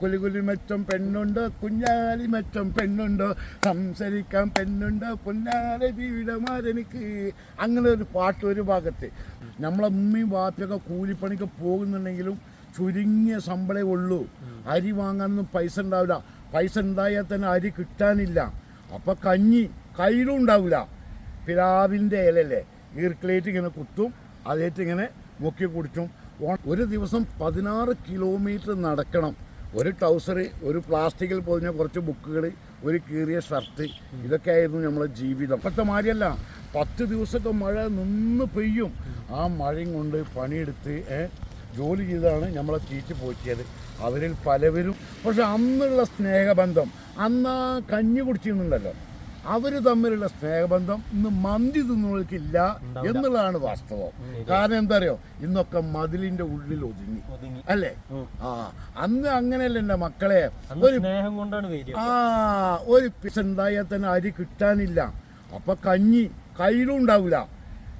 കുലികുലി മെച്ചം പെണ്ണുണ്ടോ കുഞ്ഞാലി മെച്ചം പെണ്ണുണ്ടോ. സംസാരിക്കാൻ പെണ്ണുണ്ടോ പുന്നാലെ വീടമാരെനിക്ക് അങ്ങനെ ഒരു പാട്ട് ഒരു ഭാഗത്ത്. നമ്മളെ ഉമ്മയും വാപ്പയൊക്കെ കൂലിപ്പണിക്ക് പോകുന്നുണ്ടെങ്കിലും ചുരുങ്ങിയ ശമ്പളേ ഉള്ളൂ. അരി വാങ്ങാനൊന്നും പൈസ ഉണ്ടാവില്ല. പൈസ ഉണ്ടായാൽ തന്നെ അരി കിട്ടാനില്ല. അപ്പം കഞ്ഞി കയ്യിലും ഉണ്ടാവില്ല. പിലാവിന്റെ ഇലല്ലേ ഈർക്കിലേറ്റ് ഇങ്ങനെ കുത്തും അതേറ്റ് ഇങ്ങനെ മുക്കി കുടിച്ചും. ഒരു ദിവസം പതിനാറ് കിലോമീറ്റർ നടക്കണം. ഒരു ട്രൗസർ ഒരു പ്ലാസ്റ്റിക്കിൽ പൊതിഞ്ഞ കുറച്ച് ബുക്കുകൾ ഒരു കീറിയ ഷർട്ട് ഇതൊക്കെ ആയിരുന്നു നമ്മളെ ജീവിതം. ഇപ്പോഴത്തെ മാതിരിയല്ല. പത്ത് ദിവസമൊക്കെ മഴ നിന്ന് പെയ്യും. ആ മഴയും കൊണ്ട് പണിയെടുത്ത് ജോലി ചെയ്താണ് നമ്മളെ തീറ്റ് പോക്കിയത് അവരിൽ പലവരും പക്ഷെ അന്നുള്ള സ്നേഹബന്ധം അന്ന് ആ കഞ്ഞി കുടിച്ചിരുന്നുണ്ടല്ലോ. അവർ തമ്മിലുള്ള സ്നേഹബന്ധം ഇന്ന് മന്തി തിന്നുകൾക്കില്ല എന്നുള്ളതാണ് വാസ്തവം. കാരണം എന്താ അറിയോ ഇന്നൊക്കെ മതിലിന്റെ ഉള്ളിൽ ഒതുങ്ങി. അല്ലേ? ആ അന്ന് അങ്ങനെയല്ല എന്റെ മക്കളെ. ഒരു സ്നേഹം കൊണ്ടാണ് വരിക. ആ ഒരു പിസുണ്ടായാൽ തന്നെ അരി കിട്ടാനില്ല. അപ്പൊ കഞ്ഞി കയ്യിലും ഉണ്ടാവില്ല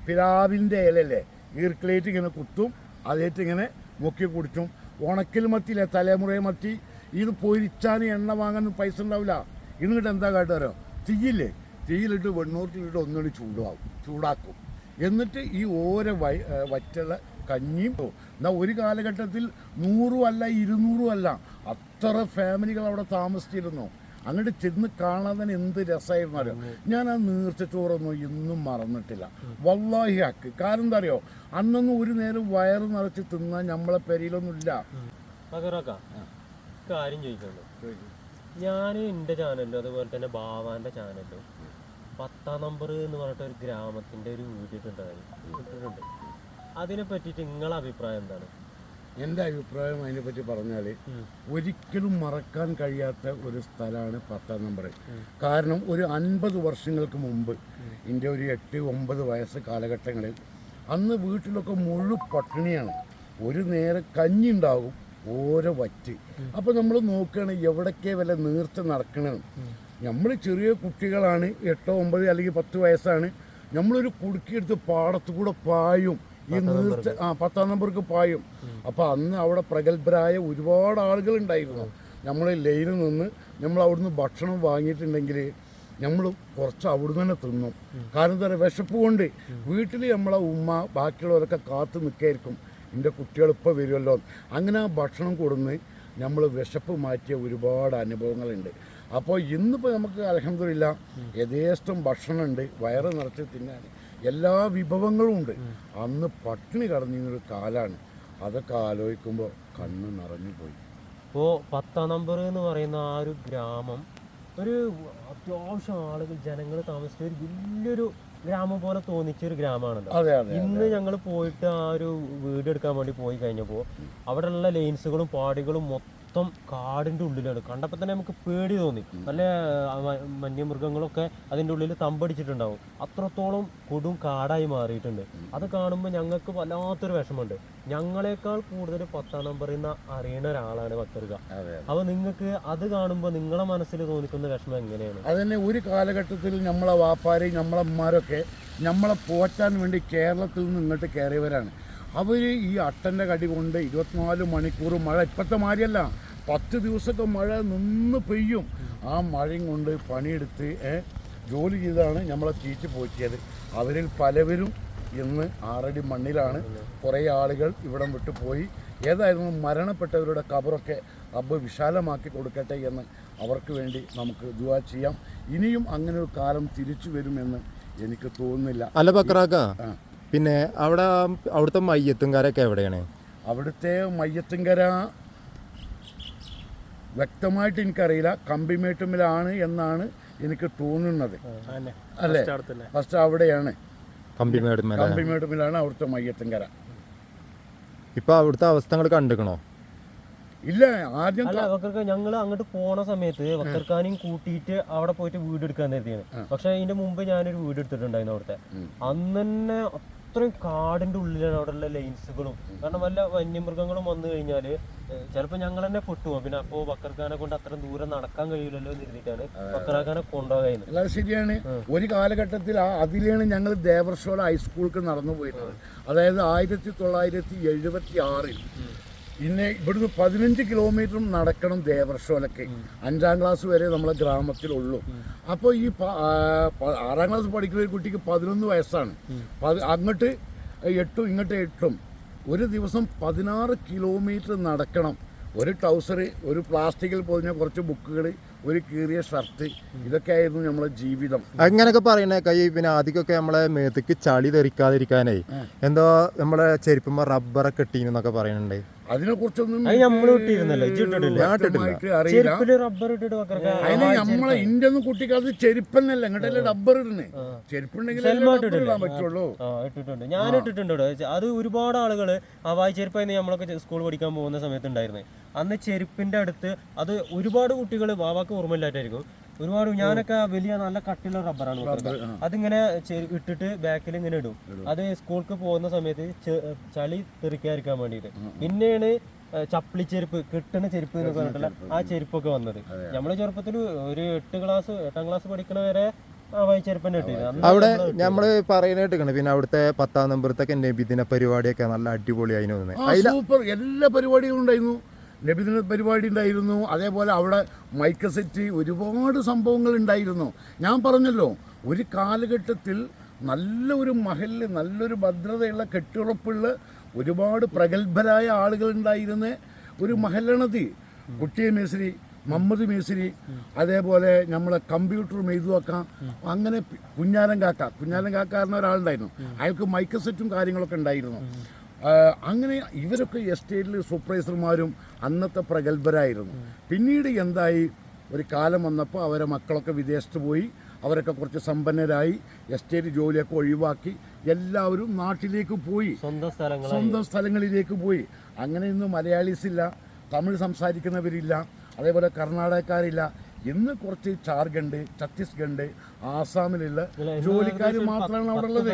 പിലാവിന്റെ ഇലല്ലേ? ഈർക്കിലേറ്റ് ഇങ്ങനെ കുത്തും അതേറ്റ് ഇങ്ങനെ മുക്കി കുടിച്ചും. ഉണക്കിൽ മത്തിയില്ലേ? തലമുറയെ മത്തി. ഇത് പൊരിച്ചാൻ എണ്ണ വാങ്ങാൻ പൈസ ഉണ്ടാവില്ല ഇന്നിട്ട് എന്താ കാട്ടുകാരോ? തീയില്ലേ? തീയിലിട്ട് വെണ്ണൂറ്റിലിട്ട് ഒന്നുകൂടി ചൂടാവും. ചൂടാക്കും. എന്നിട്ട് ഈ ഓരോ വൈ വറ്റള വറ്റുള്ള കഞ്ഞിയും എന്നാൽ ഒരു കാലഘട്ടത്തിൽ നൂറും അല്ല ഇരുന്നൂറും അല്ല അത്ര ഫാമിലികൾ അവിടെ താമസിച്ചിരുന്നു. അങ്ങോട്ട് ചെന്ന് കാണാൻ എന്ത് രസമായിരുന്നു അറിയോ ഞാൻ ആ നീർച്ചച്ചോറൊന്നും ഇന്നും മറന്നിട്ടില്ല. വള്ളാഹി ഹക്ക്. കാരണം എന്താ അറിയോ? അന്നൊന്നും ഒരു നേരം വയറ് നിറച്ച് തിന്നാൻ നമ്മളെ പെരയിലൊന്നും ഇല്ല കാര്യം ചോദിക്കണ്ടോ ഞാൻ എന്റെ ചാനലിലും അതുപോലെ തന്നെ ബാവാന്റെ ചാനലിലും പത്താം നമ്പർ എന്ന് പറഞ്ഞിട്ട് ഒരു ഗ്രാമത്തിന്റെ ഒരു വീഡിയോ ഇട്ടിട്ടുണ്ടായി ഇട്ടിട്ടുണ്ട്. അതിനെ പറ്റിയിട്ട് നിങ്ങളെ അഭിപ്രായം എന്താണ്? എന്റെ അഭിപ്രായം അതിനെപ്പറ്റി പറഞ്ഞാൽ ഒരിക്കലും മറക്കാൻ കഴിയാത്ത ഒരു സ്ഥലമാണ് പത്താം നമ്പർ കാരണം ഒരു അൻപത് വർഷങ്ങൾക്ക് മുമ്പ് എന്റെ ഒരു എട്ട് ഒമ്പത് വയസ്സ് കാലഘട്ടങ്ങളിൽ അന്ന് വീട്ടിലൊക്കെ മുഴു പട്ടിണിയാണ്. ഒരു നേരം കഞ്ഞി ഉണ്ടാകും ഓരോ വറ്റ്. അപ്പോൾ നമ്മൾ നോക്കുകയാണ് എവിടൊക്കെ വല്ല നീർത്ത് നടക്കണം നമ്മൾ ചെറിയ കുട്ടികളാണ് എട്ടോ ഒമ്പത് അല്ലെങ്കിൽ പത്ത് വയസ്സാണ്. നമ്മളൊരു കുടുക്കിയെടുത്ത് പാടത്തു കൂടെ പായും. ഈ നീർത്ത് ആ പത്താം നമ്പർക്ക് പായും. അപ്പോൾ അന്ന് അവിടെ പ്രഗത്ഭരായ ഒരുപാട് ആളുകൾ ഉണ്ടായിരുന്നു. നമ്മൾ ലൈനിൽ നിന്ന് നമ്മൾ അവിടുന്ന് ഭക്ഷണം വാങ്ങിയിട്ടുണ്ടെങ്കിൽ നമ്മൾ കുറച്ച് അവിടുന്ന് തന്നെ തിന്നും. കാരണം എന്താ പറയുക വിശപ്പ് കൊണ്ട് വീട്ടിൽ നമ്മളെ ഉമ്മ ബാക്കിയുള്ളവരൊക്കെ കാത്തു നിൽക്കായിരിക്കും എന്റെ കുട്ടികൾ ഇപ്പോൾ വരുമല്ലോ. അങ്ങനെ ആ ഭക്ഷണം കൊടുന്ന് നമ്മൾ വിശപ്പ് മാറ്റിയ ഒരുപാട് അനുഭവങ്ങളുണ്ട്. അപ്പോൾ ഇന്നിപ്പോൾ നമുക്ക് അലഹമില്ല യഥേഷ്ടം ഭക്ഷണമുണ്ട് വയറ് നിറച്ച് തിന്നാൻ എല്ലാ വിഭവങ്ങളും ഉണ്ട്. അന്ന് പട്ടിണി കടന്നിരുന്നൊരു കാലാണ്. അതൊക്കെ ആലോചിക്കുമ്പോൾ കണ്ണ് നിറഞ്ഞു പോയി. ഇപ്പോൾ പത്താം നമ്പർ എന്ന് പറയുന്ന ആ ഒരു ഗ്രാമം ഒരു അത്യാവശ്യം ആളുകൾ ജനങ്ങൾ താമസിച്ച ഒരു വലിയൊരു ഗ്രാമം പോലെ തോന്നിച്ച ഒരു ഗ്രാമമാണ് ഇന്ന് ഞങ്ങൾ പോയിട്ട് ആ ഒരു വീട് എടുക്കാൻ വേണ്ടി പോയി കഴിഞ്ഞപ്പോൾ അവിടെയുള്ള ലൈൻസുകളും പാടികളും മൊത്തം കാടിന്റെ ഉള്ളിലാണ്. കണ്ടപ്പോൾ തന്നെ നമുക്ക് പേടി തോന്നി. നല്ല വന്യമൃഗങ്ങളൊക്കെ അതിന്റെ ഉള്ളിൽ തമ്പടിച്ചിട്ടുണ്ടാവും. അത്രത്തോളം കൊടും കാടായി മാറിയിട്ടുണ്ട്. അത് കാണുമ്പോൾ ഞങ്ങൾക്ക് വല്ലാത്തൊരു വിഷമമുണ്ട്. ഞങ്ങളെക്കാൾ കൂടുതൽ പത്താം നമ്പറിൽ നിന്ന് അറിയുന്ന ഒരാളാണ് അപ്പൊ അപ്പോൾ നിങ്ങൾക്ക് അത് കാണുമ്പോൾ നിങ്ങളെ മനസ്സിൽ തോന്നിക്കുന്ന വിഷമം എങ്ങനെയാണ്? അതന്നെ ഒരു കാലഘട്ടത്തിൽ നമ്മളെ വാപ്പാരെയും നമ്മളെ അമ്മമാരൊക്കെ നമ്മളെ പോറ്റാൻ വേണ്ടി കേരളത്തിൽ നിന്ന് ഇങ്ങോട്ട് കയറിയവരാണ്. അവർ ഈ അട്ടന്റെ കടി കൊണ്ട് ഇരുപത്തിനാല് മണിക്കൂർ മഴ ഇപ്പോഴത്തെ മാതിരിയല്ല. പത്ത് ദിവസമൊക്കെ മഴ നിന്ന് പെയ്യും. ആ മഴയും കൊണ്ട് പണിയെടുത്ത് ജോലി ചെയ്താണ് നമ്മളെ തീറ്റ് പോറ്റിയത്. അവരിൽ പലവരും ഇന്ന് ആറടി മണ്ണിലാണ്. കുറേ ആളുകൾ ഇവിടം വിട്ടു പോയി. ഏതായിരുന്നു മരണപ്പെട്ടവരുടെ കബറൊക്കെ റബ്ബ് വിശാലമാക്കി കൊടുക്കട്ടെ എന്ന് അവർക്ക് വേണ്ടി നമുക്ക് ദുവാ ചെയ്യാം. ഇനിയും അങ്ങനെ ഒരു കാലം തിരിച്ചു വരുമെന്ന് എനിക്ക് തോന്നുന്നില്ല. അല്ല ബക്രാക്ക. പിന്നെ അവിടെ അവിടുത്തെ മയ്യത്തുംകാരൊക്കെ എവിടെയാണ്? അവിടുത്തെ മയ്യത്തുംകര വ്യക്തമായിട്ട് എനിക്കറിയില്ല. കമ്പിമേട്ടുമിലാണ് എന്നാണ് എനിക്ക് തോന്നുന്നത്. അല്ലേ? ഫസ്റ്റ് അവിടെയാണ്. കമ്പിമേട്ടുമിലാണ് അവിടുത്തെ മയ്യത്തുംകര ഇപ്പൊ അവിടുത്തെ അവസ്ഥകൾ കണ്ടുക്കണോ? ഇല്ല ആദ്യം അല്ല വക്കർക്ക് ഞങ്ങൾ അങ്ങോട്ട് പോണ സമയത്ത് വക്കർക്കാനും കൂട്ടിയിട്ട് അവിടെ പോയിട്ട് വീട് എടുക്കാൻ കരുതിയാണ് പക്ഷെ അതിന്റെ മുമ്പ് ഞാനൊരു വീട് എടുത്തിട്ടുണ്ടായിരുന്നു അവിടുത്തെ അന്ന് തന്നെ അത്രയും കാടിന്റെ ഉള്ളിലാണ് അവിടെയുള്ള ലൈൻസുകളും. കാരണം വല്ല വന്യമൃഗങ്ങളും വന്നു കഴിഞ്ഞാൽ ചിലപ്പോൾ ഞങ്ങൾ തന്നെ പൊട്ടുപോകും. പിന്നെ അപ്പോൾ ബക്കർഖാനെ കൊണ്ട് അത്ര ദൂരം നടക്കാൻ കഴിയില്ലല്ലോ എന്ന് കരുതിയിട്ടാണ് ബക്കർഖാനെ കൊണ്ടുപോകുന്നത് ശരിയാണ്. ഒരു കാലഘട്ടത്തിൽ അതിലാണ് ഞങ്ങൾ ദേവർഷോള ഹൈസ്കൂൾക്ക് നടന്നു പോയിരുന്നത് അതായത് ആയിരത്തി തൊള്ളായിരത്തി എഴുപത്തി ആറിൽ പിന്നെ ഇവിടുന്ന് പതിനഞ്ച് കിലോമീറ്ററും നടക്കണം ദേവർഷോലൊക്കെ. അഞ്ചാം ക്ലാസ് വരെ നമ്മളെ ഗ്രാമത്തിലുള്ളൂ. അപ്പോൾ ഈ ആറാം ക്ലാസ് പഠിക്കുന്ന ഒരു കുട്ടിക്ക് പതിനൊന്ന് വയസ്സാണ്. അങ്ങോട്ട് എട്ടും ഇങ്ങോട്ട് എട്ടും. ഒരു ദിവസം പതിനാറ് കിലോമീറ്റർ നടക്കണം. ഒരു ട്രൗസർ ഒരു പ്ലാസ്റ്റിക്കിൽ പൊതിഞ്ഞ കുറച്ച് ബുക്കുകൾ ഒരു കീറിയ ഷർട്ട് ഇതൊക്കെ ആയിരുന്നു നമ്മളെ ജീവിതം. അങ്ങനെയൊക്കെ പറയണേ കൈ പിന്നെ ആദ്യമൊക്കെ നമ്മളെ മേത്തേക്ക് ചളി തെറിക്കാതിരിക്കാനേ. എന്തോ നമ്മളെ ചെരുപ്പുമ്പോ റബ്ബറൊക്കെ ഇട്ടീന്നൊക്കെ പറയുന്നുണ്ട്. അതിനെ കുറിച്ചൊന്നും അത് നമ്മൾ ഇട്ടിരുന്നല്ലോ ഇജ്ജ് ഇട്ടിട്ടില്ല. ഞാൻ ഇട്ടിട്ടില്ല. അറിയില്ല. ചെരുപ്പിൽ റബ്ബർ ഇട്ടിട്ട് അതിന് നമ്മളെ ഇന്ത്യ ഒന്നും കുട്ടിക്കാലത്ത് ചെരുപ്പെന്നല്ല ഇങ്ങോട്ടല്ലേ ഡബ്ബർ ഇടുന്നേ? ചെരുപ്പുണ്ടെങ്കിൽ ഇടാൻ പറ്റുള്ളൂ. ആ ഇട്ടിട്ടുണ്ട്. ഞാൻ ഇട്ടിട്ടുണ്ട്. അത് ഒരുപാട് ആളുകൾ ഹവായി ചെരുപ്പായിരുന്നു നമ്മളൊക്കെ സ്കൂൾ പഠിക്കാൻ പോകുന്ന സമയത്ത് ഉണ്ടായിരുന്നത് അന്ന് ചെരുപ്പിന്റെ അടുത്ത് അത് ഒരുപാട് കുട്ടികൾ വാവാക്ക് ഓർമ്മയില്ലായിട്ടായിരിക്കും ഒരുപാട് ഞാനൊക്കെ വലിയ നല്ല കട്ടിയുള്ള റബ്ബറാണ് വെക്കുന്നത് അതിങ്ങനെ ഇട്ടിട്ട് ബാക്കിൽ ഇങ്ങനെ ഇടും. അത് സ്കൂൾക്ക് പോകുന്ന സമയത്ത് ചളി തെറിക്കാതിരിക്കാൻ വേണ്ടിയിട്ട്. പിന്നെയാണ് ചപ്പിളി ചെരുപ്പ് കിട്ടുന്ന ചെരുപ്പ് എന്ന് പറഞ്ഞിട്ടുള്ള ആ ചെരുപ്പൊക്കെ വന്നത്. നമ്മളെ ചെറുപ്പത്തിൽ ഒരു എട്ട് ക്ലാസ് എട്ടാം ക്ലാസ് പഠിക്കണ വരെ അവിടെ നമ്മൾ പറയുന്ന പറയുന്നേട്ടിക്കണ് പിന്നെ അവിടുത്തെ പത്താം നമ്പറത്തൊക്കെ നബിദിന പരിപാടിയൊക്കെ നല്ല അടിപൊളിയായിരുന്നു എല്ലാ പരിപാടികളും ഉണ്ടായിരുന്നു. നബിദിന പരിപാടി ഉണ്ടായിരുന്നു. അതേപോലെ അവിടെ മൈക്ക് സെറ്റ് ഒരുപാട് സംഭവങ്ങൾ ഉണ്ടായിരുന്നു. ഞാൻ പറഞ്ഞല്ലോ ഒരു കാലഘട്ടത്തിൽ നല്ല ഒരു നല്ലൊരു ഭദ്രതയുള്ള കെട്ടുറപ്പുള്ള ഒരുപാട് പ്രഗത്ഭരായ ആളുകൾ ഉണ്ടായിരുന്ന ഒരു മഹലാണത്. കുട്ടിയ മേശ്രി മമ്മദ് മേശ്രി അതേപോലെ നമ്മളെ കമ്പ്യൂട്ടർ മെയ്തുവാക്കാം അങ്ങനെ കുഞ്ഞാലൻ കുഞ്ഞാലം കാക്ക. കുഞ്ഞാലം കാക്ക എന്ന ഒരാളുണ്ടായിരുന്നു. അയാൾക്ക് മൈക്ക് സെറ്റും കാര്യങ്ങളൊക്കെ ഉണ്ടായിരുന്നു. അങ്ങനെ ഇവരൊക്കെ എസ്റ്റേറ്റിൽ സൂപ്പർവൈസർമാരും അന്നത്തെ പ്രഗത്ഭരായിരുന്നു. പിന്നീട് എന്തായി? ഒരു കാലം വന്നപ്പോൾ അവരെ മക്കളൊക്കെ വിദേശത്ത് പോയി അവരൊക്കെ കുറച്ച് സമ്പന്നരായി എസ്റ്റേറ്റ് ജോലിയൊക്കെ ഒഴിവാക്കി എല്ലാവരും നാട്ടിലേക്ക് പോയി. സ്വന്തം സ്ഥലങ്ങളിലേക്ക് പോയി. അങ്ങനെ ഇന്ന് മലയാളീസ് ഇല്ല തമിഴ് സംസാരിക്കുന്നവരില്ല അതേപോലെ കർണാടകക്കാരില്ല ഇന്ന് കുറച്ച് ജാർഖണ്ഡ് ഛത്തീസ്ഗഡ് ആസാമിലുള്ള ജോലിക്കാർ മാത്രമാണ് അവിടെ ഉള്ളത്.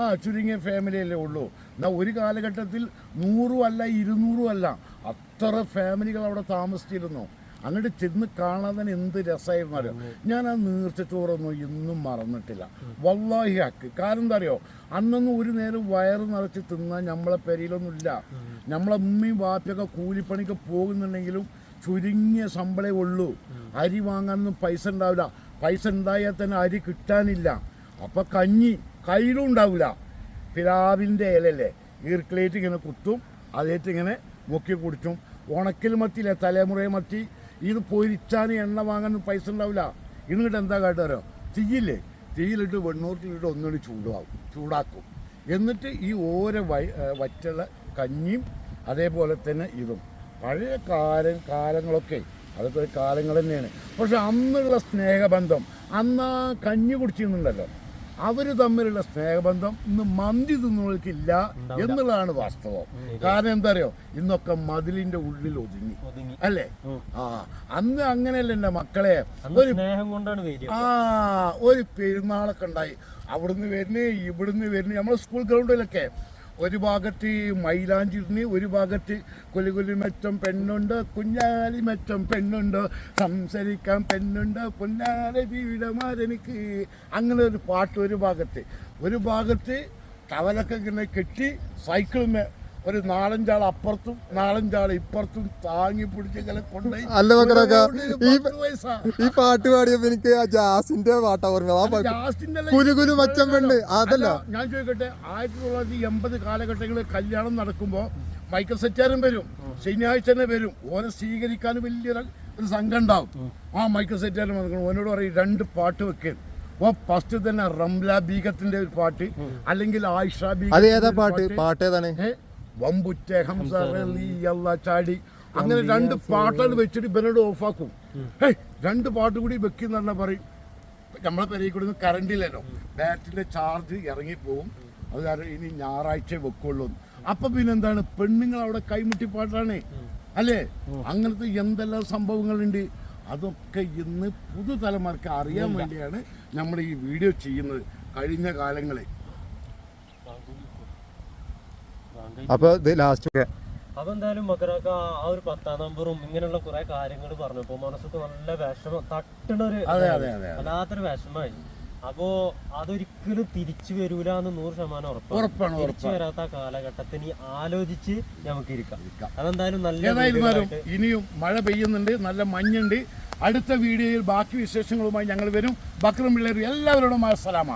ആ ചുരുങ്ങിയ ഫാമിലിയല്ലേ ഉള്ളൂ. എന്നാൽ ഒരു കാലഘട്ടത്തിൽ നൂറും അല്ല ഇരുന്നൂറും അല്ല അത്ര ഫാമിലികൾ അവിടെ താമസിച്ചിരുന്നു. അങ്ങോട്ട് ചെന്ന് കാണാൻ തന്നെ എന്ത് രസമായിരുന്നു അറിയോ ഞാൻ ആ നീർച്ചച്ചോറൊന്നും ഇന്നും മറന്നിട്ടില്ല. വള്ളാഹി ഹക്ക്. കാരണം എന്താ അറിയോ? അന്നൊന്നും ഒരു നേരം വയറ് നിറച്ച് തിന്നാൻ നമ്മളെ പെരയിലൊന്നുമില്ല. നമ്മളെ ഉമ്മയും വാപ്പയൊക്കെ കൂലിപ്പണിക്ക് പോകുന്നുണ്ടെങ്കിലും ചുരുങ്ങിയ ശമ്പളേ ഉള്ളൂ. അരി വാങ്ങാനൊന്നും പൈസ ഉണ്ടാവില്ല. പൈസ ഉണ്ടായാൽ തന്നെ അരി കിട്ടാനില്ല. അപ്പം കഞ്ഞി കയ്യിലും ഉണ്ടാവില്ല. പിലാവിന്റെ ഇലല്ലേ ഈർക്കിലേറ്റ് ഇങ്ങനെ കുത്തും അതേറ്റ് ഇങ്ങനെ മുക്കി കുടിച്ചും. ഉണക്കിൽ മത്തിയില്ലേ? തലമുറയെ മത്തി. ഇത് പൊരിച്ചാൻ എണ്ണ വാങ്ങാൻ പൈസ ഉണ്ടാവില്ല. ഇന്നിട്ട് എന്താ കാട്ടുകാരോ തീയില്ലേ? തീയിലിട്ട് വെണ്ണൂറ്റിലിട്ട് ഒന്നുകൂടി ചൂടാവും ചൂടാക്കും. എന്നിട്ട് ഈ ഓരോ വൈ വറ്റുള്ള കഞ്ഞിയും അതേപോലെ തന്നെ ഇതും. പഴയ കാല കാലങ്ങളൊക്കെ അതൊക്കെ ഒരു കാലങ്ങൾ തന്നെയാണ്. പക്ഷെ അന്നുള്ള സ്നേഹബന്ധം അന്ന് ആ കഞ്ഞി കുടിച്ചിരുന്നുണ്ടല്ലോ. അവർ തമ്മിലുള്ള സ്നേഹബന്ധം ഇന്ന് മന്തി തിന്നുകൾക്കില്ല എന്നുള്ളതാണ് വാസ്തവം. കാരണം എന്താ അറിയോ ഇന്നൊക്കെ മതിലിന്റെ ഉള്ളിൽ ഒതുങ്ങി. അല്ലേ? ആ അന്ന് അങ്ങനെയല്ല എന്റെ മക്കളെ. ഒരു ആ ഒരു പെരുന്നാളൊക്കെ ഉണ്ടായി. അവിടുന്ന് വരുന്നേ ഇവിടുന്ന് വരുന്നേ. നമ്മളെ സ്കൂൾ ഗ്രൗണ്ടിലൊക്കെ ഒരു ഭാഗത്ത് മൈലാഞ്ചിരുന്ന് ഒരു ഭാഗത്ത് കൊലുകൊലി മെച്ചം പെണ്ണുണ്ട് കുഞ്ഞാലി മെച്ചം പെണ്ണുണ്ട് സംസാരിക്കാൻ പെണ്ണുണ്ട് പൊന്നാലെ വീടമാരെനിക്ക് അങ്ങനെ ഒരു പാട്ട് ഒരു ഭാഗത്ത്. ഒരു ഭാഗത്ത് തവലൊക്കെ ഇങ്ങനെ കെട്ടി സൈക്കിളിന്മേ ഒരു നാലഞ്ചാൾ അപ്പുറത്തും നാലഞ്ചാൾ ഇപ്പുറത്തും താങ്ങി പിടിച്ച് കൊണ്ടുപോയി. അല്ല മക്കളൊക്കെ ഈ ഈ പാട്ട് പാടിയപ്പോ എനിക്ക് ആ ജാസിന്റെ പാട്ടാ ഓർമ്മ ആ പാട്ട് ജാസ്തിന്റെ അല്ല? കുലു കുലു മച്ചം പെണ്ണ്. അതല്ല. ഞാൻ ചോദിക്കട്ടെ ആയിരത്തി തൊള്ളായിരത്തി എൺപത് കാലഘട്ടങ്ങളിൽ കല്യാണം നടക്കുമ്പോൾ മൈക്കൽ സെറ്റാരും വരും ശനിയാഴ്ച തന്നെ വരും. ഓനെ സ്വീകരിക്കാൻ വലിയൊരു ഒരു സംഘം ഉണ്ടാവും. ആ മൈക്കൽ സെറ്റാരും വന്നിക്കണം ഓനോട് പറയും രണ്ട് പാട്ട് വെക്കേ. ഓ ഫസ്റ്റ് തന്നെ റംല ബീഗത്തിന്റെ ഒരു പാട്ട് അല്ലെങ്കിൽ ആയിഷ ബീഗ പാട്ട്? പാട്ട്. ഏതാണ്? വമ്പുറ്റ ഹംസ റലി ചാടി. അങ്ങനെ രണ്ട് പാട്ടുകൾ വെച്ചിട്ട് ഇവരോട് ഓഫാക്കും. ഹേയ് രണ്ട് പാട്ട് കൂടി വെക്കുന്ന പറഞ്ഞാൽ പറയും. നമ്മളെ പെരയിൽ കൂടി കറണ്ടില്ലല്ലോ ബാറ്ററിന്റെ ചാർജ് ഇറങ്ങിപ്പോവും. അത് കാരണം ഇനി ഞായറാഴ്ച വെക്കുള്ളൂ. അപ്പൊ പിന്നെ എന്താണ്? പെണ്ണുങ്ങൾ അവിടെ കൈമുട്ടി പാട്ടാണ്. അല്ലേ? അങ്ങനത്തെ എന്തെല്ലാം സംഭവങ്ങളുണ്ട്? അതൊക്കെ ഇന്ന് പുതുതലമുറക്ക് അറിയാൻ വേണ്ടിയാണ് നമ്മൾ ഈ വീഡിയോ ചെയ്യുന്നത്. കഴിഞ്ഞ കാലങ്ങളിൽ അപ്പൊ ഇത് ലാസ്റ്റ് അപ്പോൾ അപ്പൊ എന്തായാലും മകരാക്ക ആ ഒരു പത്താം നമ്പറും ഇങ്ങനെയുള്ള കുറെ കാര്യങ്ങൾ പറഞ്ഞപ്പോ മനസ്സൊക്കെ നല്ല വിഷമം തട്ടണ ഒരു അതെ, അതെ, അതെ, അതെ. വല്ലാത്തൊരു വിഷമായി അപ്പോ അതൊരിക്കലും തിരിച്ചു വരൂല എന്ന് നൂറ് ശതമാനം ഉറപ്പാണ്. ഉറപ്പാണ് തിരിച്ചു വരാത്ത കാലഘട്ടത്തിന് ആലോചിച്ച് നമുക്ക് ഇരിക്കാം. അതെന്തായാലും നല്ല ഇനിയും മഴ പെയ്യുന്നുണ്ട് നല്ല മഞ്ഞുണ്ട്. അടുത്ത വീഡിയോയിൽ ബാക്കി വിശേഷങ്ങളുമായി ഞങ്ങൾ വരും. ബക്രം പിള്ളേർ എല്ലാവരോടും അസ്സലാമ